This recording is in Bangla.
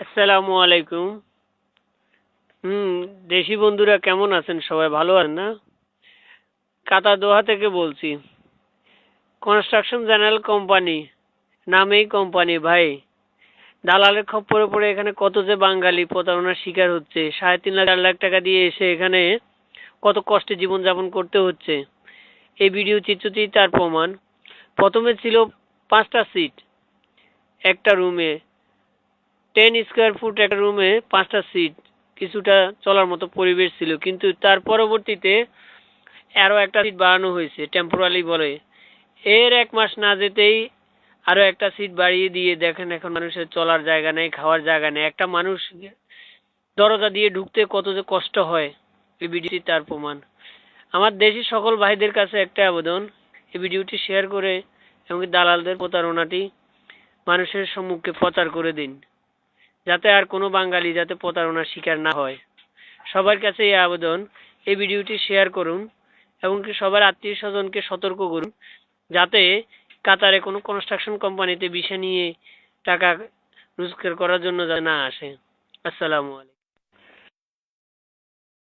আসসালামু আলাইকুম। হুম, দেশি বন্ধুরা কেমন আছেন? সবাই ভালো আছেন না? কাতা দোহা থেকে বলছি। কনস্ট্রাকশন জেনারেল কোম্পানি নামেই কোম্পানি ভাই। দালালের খপ্পরে পড়ে এখানে কত যে বাঙালি প্রতারণার শিকার হচ্ছে। সাড়ে তিন লাখ, চার লাখ টাকা দিয়ে এসে এখানে কত কষ্টে জীবনযাপন করতে হচ্ছে। এই ভিডিও চিত্রটি তার প্রমাণ। প্রথমে ছিল পাঁচটা সিট একটা রুমে টেন স্কোয়ার ফুট একটা রুমে পাঁচটা সিট কিছুটা চলার মতো পরিবেশ ছিল। কিন্তু তার পরবর্তীতে আরও একটা সিট বাড়ানো হয়েছে টেম্পোরারি বলে। এর এক মাস না যেতেই আরও একটা সিট বাড়িয়ে দিয়ে দেখেন এখন মানুষের চলার জায়গা নেই, খাওয়ার জায়গা নেই। একটা মানুষ দরজা দিয়ে ঢুকতে কত যে কষ্ট হয়, এই ভিডিওটি তার প্রমাণ। আমার দেশি সকল ভাইদের কাছে একটা আবেদন, এই ভিডিওটি শেয়ার করে এবং দালালদের প্রতারণাটি মানুষের সম্মুখে প্রচার করে দিন। যাতে আর কোনো বাঙালি যাতে প্রতারণার শিকার না হয়। সবার কাছে এই আবেদন, এই ভিডিওটি শেয়ার করুন এমনকি সবার আত্মীয় স্বজনকে সতর্ক করুন যাতে কাতারে কোনো কনস্ট্রাকশন কোম্পানিতে বিষয় নিয়ে টাকা রোজগার করার জন্য না আসে। আসসালামু আলাইকুম।